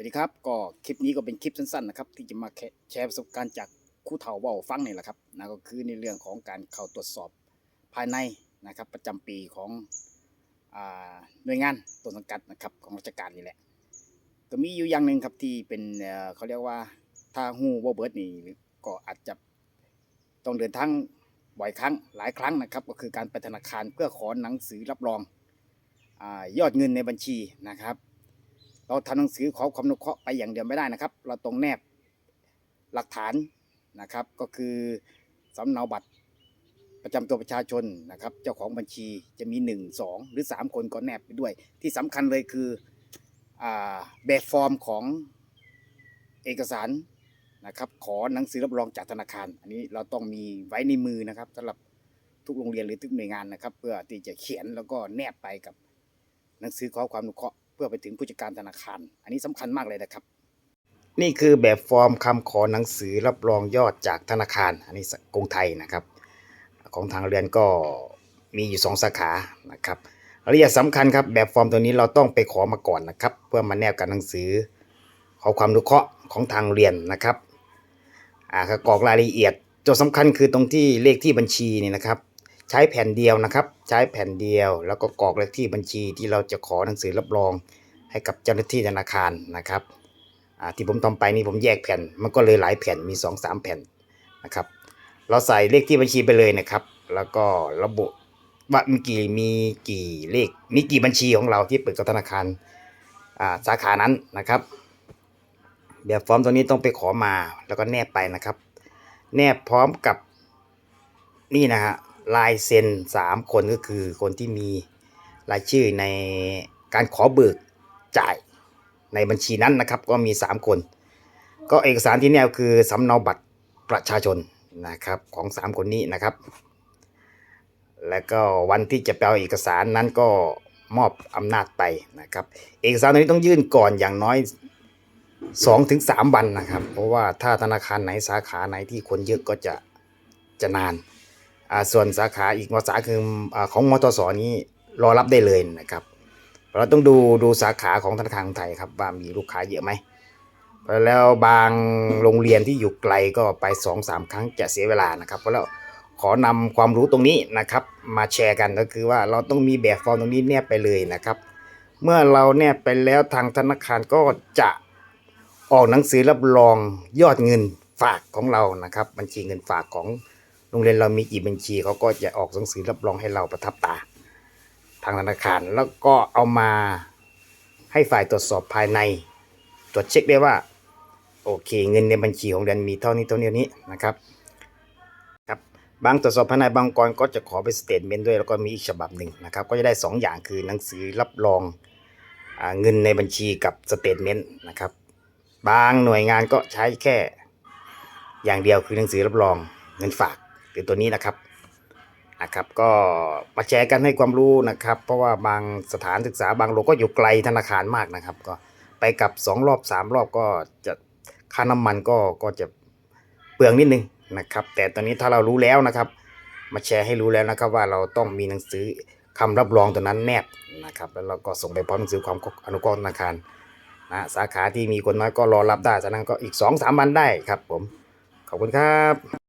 วัสดีครับก็คลิปนี้ก็เป็นคลิปสั้นๆนะครับที่จะมาแชร์ประสบการณ์จากคู่เฒ่าเว่าฟังนี่แหละครับนั่นก็คือในเรื่องของการเข้าตรวจสอบภายในนะครับ ประจำปีของอหน่วยงานต้นสังกัดนะครับของราชการนี่แหละ ก็มีอยู่อย่างหนึ่งครับที่เป็นเขาเรียกว่าถ้าหูว่าเบิร์ดนี่ก็อาจจะต้องเดินทางบ่อยครั้งหลายครั้งนะครับ ก็คือการไปธนาคารเพื่อขอหนังสือรับรองอยอดเงินในบัญชีนะครับ เราทำหนังสือขอความอนุเคราะห์ไปอย่างเดียวไม่ได้นะครับ เราต้องแนบหลักฐานนะครับ ก็คือสำเนาบัตรประจำตัวประชาชนนะครับ เจ้าของบัญชีจะมี 1 2 หรือ 3 คนก็แนบไปด้วย ที่สำคัญเลยคือแบบฟอร์มของเอกสารนะครับขอหนังสือรับรองจากธนาคาร อันนี้เราต้องมีไว้ในมือนะครับสำหรับทุกโรงเรียนหรือทุกหน่วยงานนะครับ เพื่อที่จะเขียนแล้วก็แนบไปกับหนังสือขอความอนุเคราะห์ พื่อไปถึงผู้จัดการธนาคาร อันนี้สำคัญมากเลยนะครับ นี่คือแบบฟอร์มคำขอหนังสือรับรองยอดจากธนาคาร อันนี้กรุงไทยนะครับ ของทางเรียนก็มีอยู่สองสาขานะครับรายละเอียดสำคัญครับแบบฟอร์มตัวนี้เราต้องไปขอมาก่อนนะครับ เพื่อมาแนบกับหนังสือ ขอความอนุเคราะห์ของทางเรียนนะครับอ่ากรอกรายละเอียดจุดสำคัญคือตรงที่เลขที่บัญชีนี่นะครับ ใช้แผ่นเดียวนะครับ ใช้แผ่นเดียว แล้วก็กรอกเลขที่บัญชีที่เราจะขอหนังสือรับรองให้กับเจ้าหน้าที่ธนาคารนะครับอ่าที่ผมทำไปนี่ผมแยกแผ่น มันก็เลยหลายแผ่นมี2อสแผ่นนะครับ เราใส่เลขที่บัญชีไปเลยนะครับ แล้วก็ระบุว่ามีกี่มีกี่เลขมีกี่บัญชีของเราที่เปิดกับธนาคารอ่าสาขานั้นนะครับแบบฟอร์มตัวนี้ต้องไปขอมาแล้วก็แนบไปนะครับ แนบพร้อมกับนี่นะฮะ ลายเซ็นสามคนก็คือคนที่มีรายชื่อในการขอเบิกจ่ายในบัญชีนั้นนะครับ ก็มี 3 คน ก็เอกสารที่แนบคือสำเนาบัตรประชาชนนะครับของ 3 คนนี้นะครับ แล้วก็วันที่จะไปเอาเอกสารนั้นก็มอบอำนาจไปนะครับ เอกสารตัวนี้ต้องยื่นก่อนอย่างน้อย 2-3ถึง3วันนะครับ เพราะว่าถ้าธนาคารไหนสาขาไหนที่คนเยอะก็จะจะนาน อ่าส่วนสาขาอีกสาขาคืออาของมทสนี้รอรับได้เลยนะครับ เราต้องดูดูสาขาของธนาคารไทยครับว่ามีลูกค้าเยอะไหมแล้วบางโรงเรียนที่อยู่ไกลก็ไป2อสามครั้งจะเสียเวลานะครับเพราะแล้วขอนำความรู้ตรงนี้นะครับ มาแชร์กันก็คือว่าเราต้องมีแบบฟอร์มตรงนี้แนบไปเลยนะครับ เมื่อเราแนบไปแล้วทางธนาคารก็จะออกหนังสือรับรองยอดเงินฝากของเรานะครับ บัญชีเงินฝากของ โรงเรียนเรามีกี่บัญชีเขาก็จะออกหนังสือรับรองให้เราประทับตา ทางธนาคารแล้วก็เอามาให้ฝ่ายตรวจสอบภายใน ตรวจเช็คได้ว่า โอเค เงินในบัญชีของเดือนมีเท่านี้เท่านี้นี้นะครับครับบางตรวจสอบภายในบางองกรก็จะขอเป็นสเตทเมนต์ด้วยแล้วก็มีอีกฉบับหนึ่งนะครับ ก็จะได้ 2 อย่างคือหนังสือรับรองอเงินในบัญชีกับสเตทเมนต์นะครับบางหน่วยงานก็ใช้แค่อย่างเดียวคือหนังสือรับรองเงินฝาก รือตัวนี้นะครับนะครับ ก็มาแชร์กันให้ความรู้นะครับ เพราะว่าบางสถานศึกษาบางโรงก็อยู่ไกลธนาคารมากนะครับ ก็ไปกับ 2 รอบ 3 รอบก็จะค่าน้ำมันก็ก็จะเปลืองนิดนึงนะครับ แต่ตอนนี้ถ้าเรารู้แล้วนะครับ มาแชร์ให้รู้แล้วนะครับว่าเราต้องมีหนังสือคำรับรองตัวนั้นแนบนะครับแล้วเราก็ส่งไปพร้อมหนังสือความอนุเคราะห์ธนาคารนะสาขาที่มีคนน้อยก็รอรับได้จากนั้นก็อีก 2-3วันได้ครับผมขอบคุณครับ